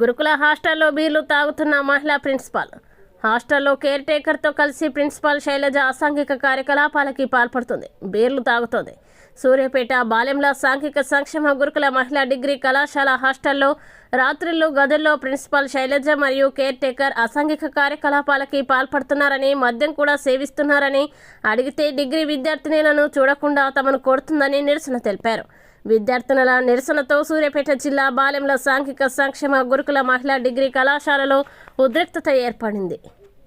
గురుకుల హాస్టల్లో బీర్లు తాగుతున్న మహిళా ప్రిన్సిపాల్. హాస్టల్లో కేర్ టేకర్తో కలిసి ప్రిన్సిపాల్ శైలజ అసాంఘిక కార్యకలాపాలకి పాల్పడుతుంది. బీర్లు తాగుతోంది. సూర్యాపేట బాలెంల సాంఘిక సంక్షేమ గురుకుల మహిళా డిగ్రీ కళాశాల హాస్టల్లో రాత్రిళ్ళు గదుల్లో ప్రిన్సిపాల్ శైలజ మరియు కేర్ టేకర్ అసాంఘిక కార్యకలాపాలకి పాల్పడుతున్నారని మద్యం కూడా సేవిస్తున్నారని అడిగితే డిగ్రీ విద్యార్థినులను చూడకుండా తమను కొడుతుందని నిరసన తెలిపారు. విద్యార్థినుల నిరసనతో సూర్యాపేట జిల్లా బాలెంల సాంఘిక సంక్షేమ గురుకుల మహిళా డిగ్రీ కళాశాలలో ఉద్రిక్తత ఏర్పడింది.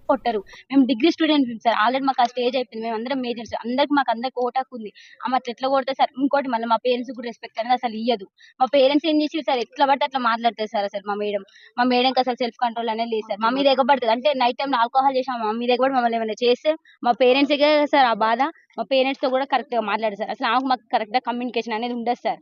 కొట్టరు. మేము డిగ్రీ స్టూడెంట్ సార్. ఆల్రెడీ మాకు ఆ స్టేజ్ అయిపోయింది. మేము అందరం మేజర్స్. అందరికి మాకు అందరికి ఓటాకు ఉంది. అమ్మ ఎట్లా కొడితే సార్? ఇంకోటి మళ్ళీ మా పేరెంట్స్ కూడా రెస్పెక్ట్ అనేది అసలు ఇయ్యదు. మా పేరెంట్స్ ఏం చేసి సార్? ఎట్లా పడితే అట్లా మాట్లాడతారు సార్ అసలు మా మేడం. మా మేడంకి అసలు సెల్ఫ్ కంట్రోల్ అనేది లేదు సార్. మా మీద ఎగబడుతుంది. అంటే నైట్ టైం ఆల్కహాల్ చేసాం మా మీద ఎగబడి మమ్మల్ని ఏమైనా చేస్తే మా పేరెంట్స్ సార్ ఆ బాధ. మా పేరెంట్స్తో కూడా కరెక్ట్గా మాట్లాడారు సార్. అసలు ఆమెకు మాకు కరెక్ట్గా కమ్యూనికేషన్ అనేది ఉండదు సార్.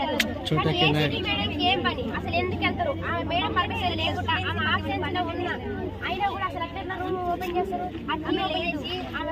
పని? అసలు ఎందుకు వెళ్తారు? మేడం పర్మిషన్ లేకుండా ఆమె ఆబ్సెన్స్లో ఉన్నా అయినా కూడా అసలు అట్లా రూమ్ ఓపెన్ చేస్తారు. ఆమె లేచి ఆమె